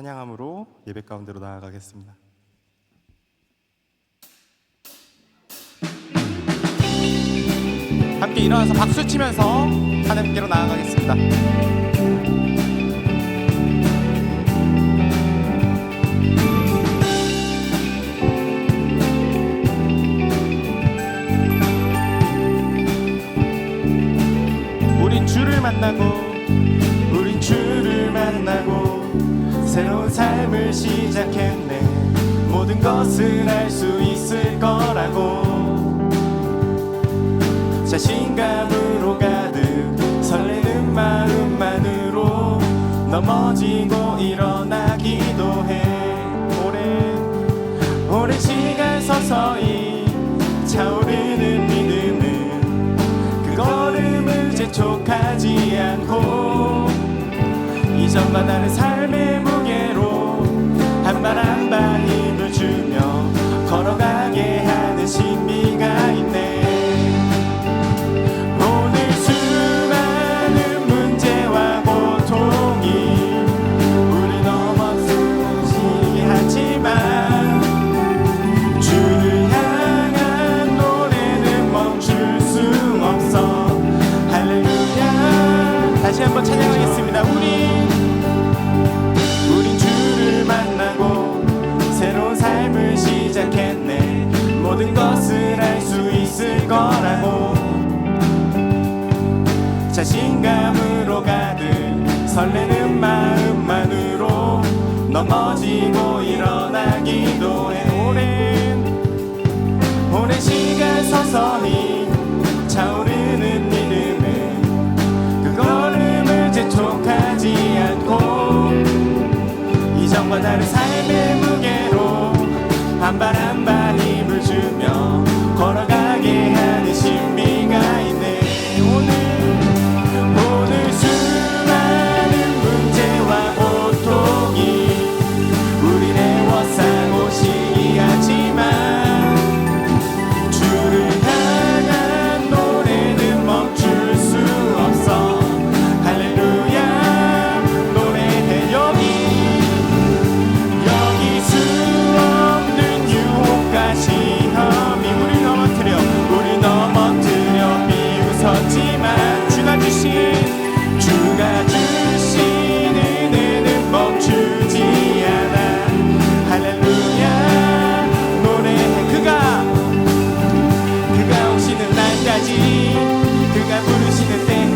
찬양함으로 예배 가운데로 나아가겠습니다. 함께 일어나서 박수 치면서 하나님께로 나아가겠습니다. 만나고 새로운 삶을 시작했네. 모든 것을 알 수 있을 거라고. 자신감으로 가득 설레는 마음만으로 넘어지고 일어나기도 해. 오랜 오랜 시간 서서히 차오르는 믿음은 그 걸음을 재촉하지 않고 이전과 다른 삶의 한발 한발 힘을 주며 걸어가게 하는 신비가 있네 설레는 마음만으로 넘어지고 일어나기도 해. 오랜 오랜 시간 서서히 차오르는 믿음은 그 걸음을 재촉하지 않고 이전과 다른 삶의 무게로 한 발 한발 힘을 주며 걸어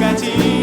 gati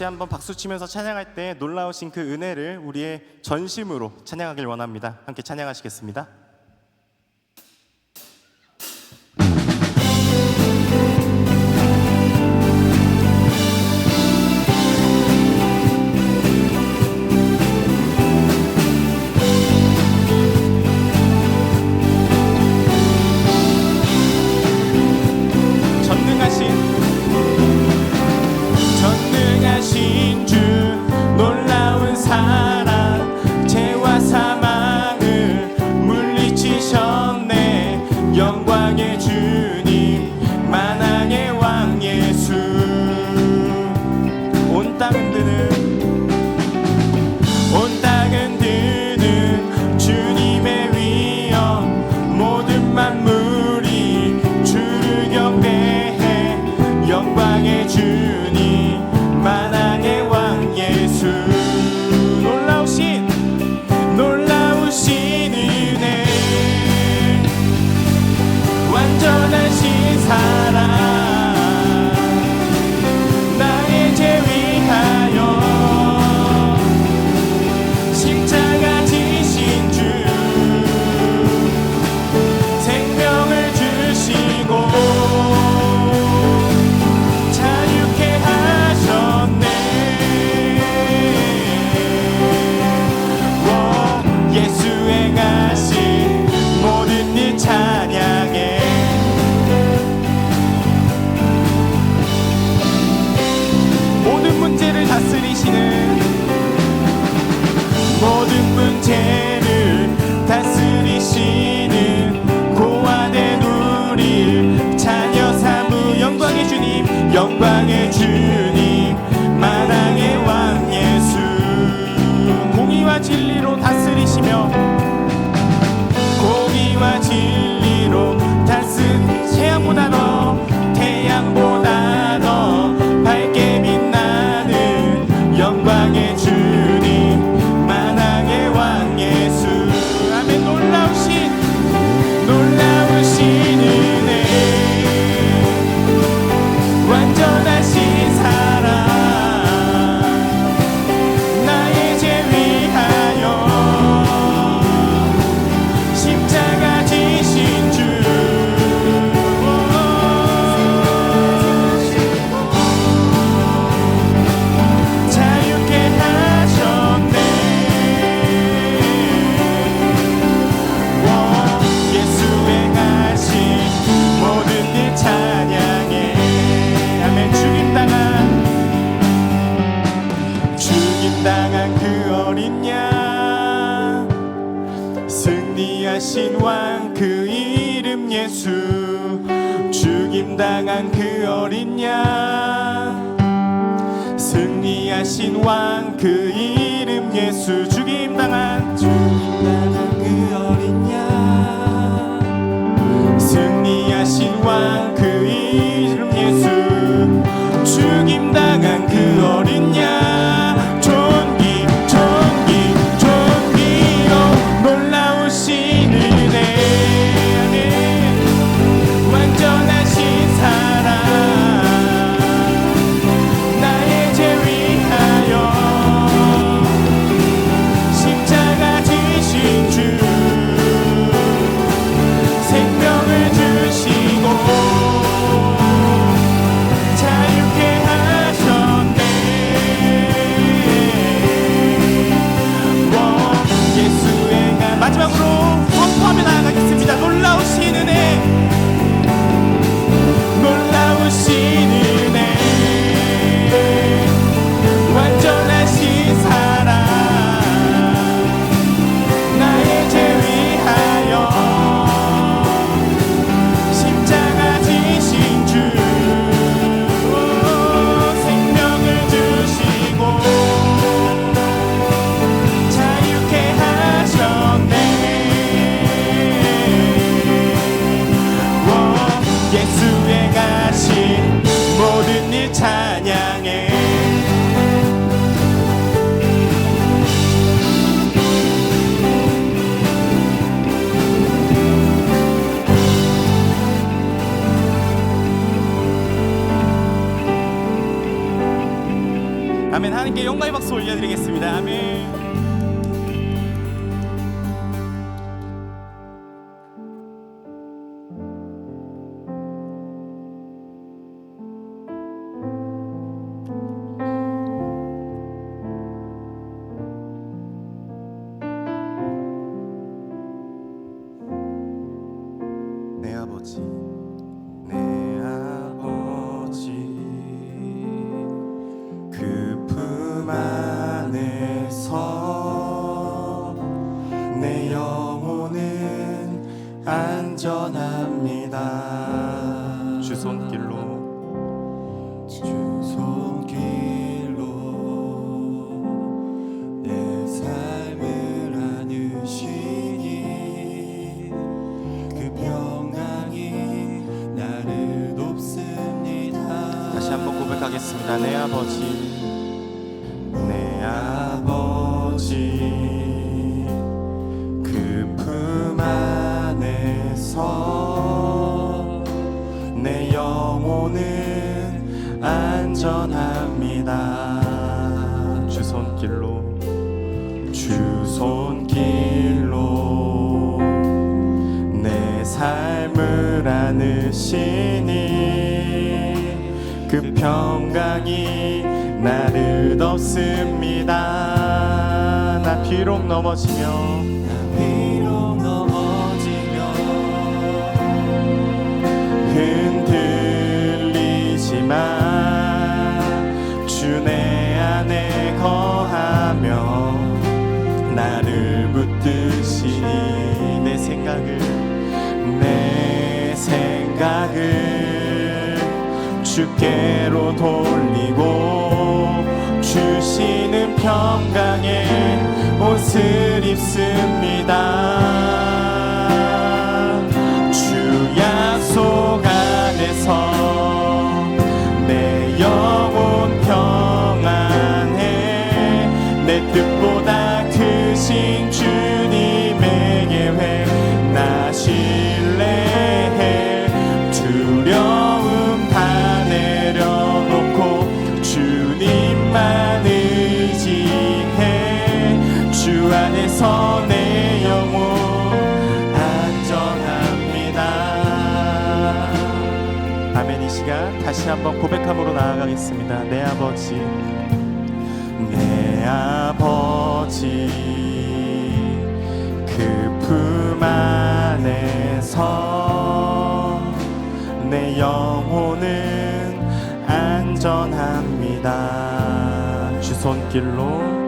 다시 한번 박수 치면서 찬양할 때 놀라우신 그 은혜를 우리의 전심으로 찬양하길 원합니다. 함께 찬양하시겠습니다. 승리하신 왕 그 이름 예수. 죽임당한 그 어린 양. 승리하신 왕 그 이름 예수. 죽임당한 죽임당한 그 어린 양. 승리하신 왕 그 이름 예수. 죽임당한 그 어린 양. 영광의 박수 올려드리겠습니다. 아멘. 내 아버지 고백하겠습니다. 내 아버지, 나를 덮습니다. 나 비록 넘어지며 나 비록 넘어지며 흔들리지만 주 내 안에 거하며 나를 붙드시니 내 생각을 내 생각을 주께로 돌리고 주시는 평강의 옷을 입습 시간 다시 한번 고백함으로 나아가겠습니다. 내 아버지 내 아버지 그 품 안에서 내 영혼은 안전합니다. 주 손길로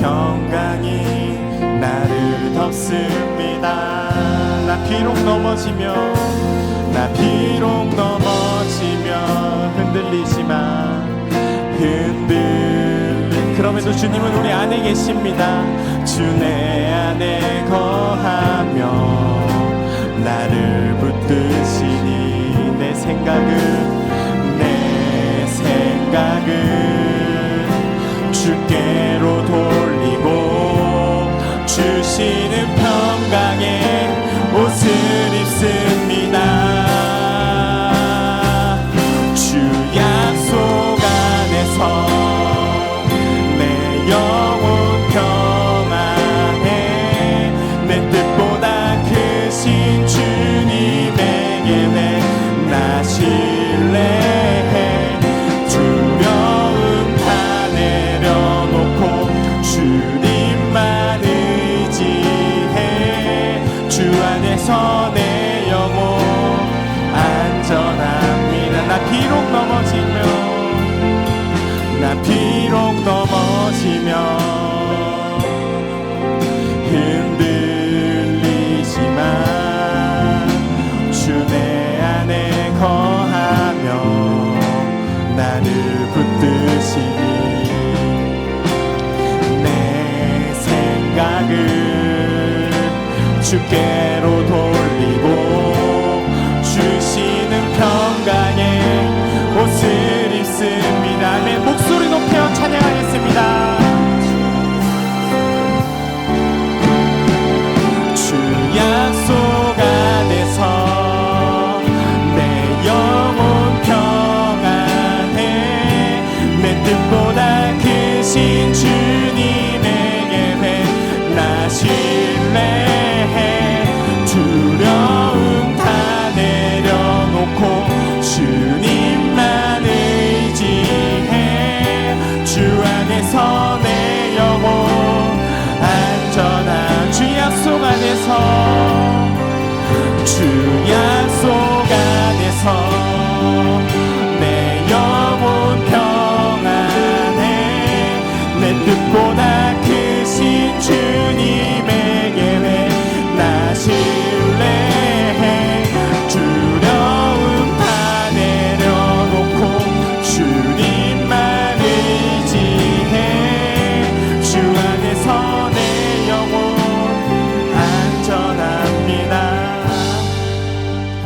평강이 나를 덮습니다. 나 비록 넘어지며 나 비록 넘어지며 흔들리지만 흔들리. 그럼에도 주님은 우리 안에 계십니다. 주 내 안에 거하며 나를 붙드시니 내 생각을 내 생각을 주시는 평강의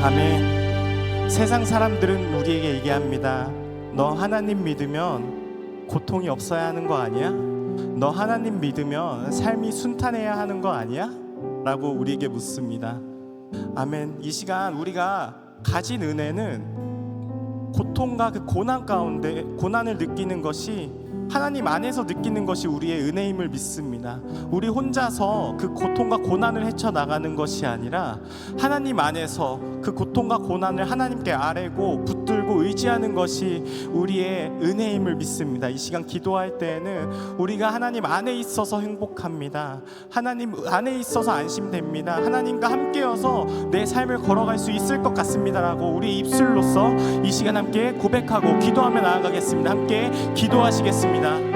아멘 세상 사람들은 우리에게 얘기합니다 너 하나님 믿으면 고통이 없어야 하는 거 아니야? 너 하나님 믿으면 삶이 순탄해야 하는 거 아니야? 라고 우리에게 묻습니다 아멘 이 시간 우리가 가진 은혜는 고통과 그 고난 가운데 고난을 느끼는 것이 하나님 안에서 느끼는 것이 우리의 은혜임을 믿습니다. 우리 혼자서 그 고통과 고난을 헤쳐 나가는 것이 아니라 하나님 안에서 그 고통과 고난을 하나님께 아뢰고 붙들고 의지하는 것이 우리의 은혜임을 믿습니다. 이 시간 기도할 때에는 우리가 하나님 안에 있어서 행복합니다. 하나님 안에 있어서 안심됩니다. 하나님과 함께여서 내 삶을 걸어갈 수 있을 것 같습니다라고 우리 입술로서 이 시간 함께 고백하고 기도하며 나아가겠습니다. 함께 기도하시겠습니다. oportunidad.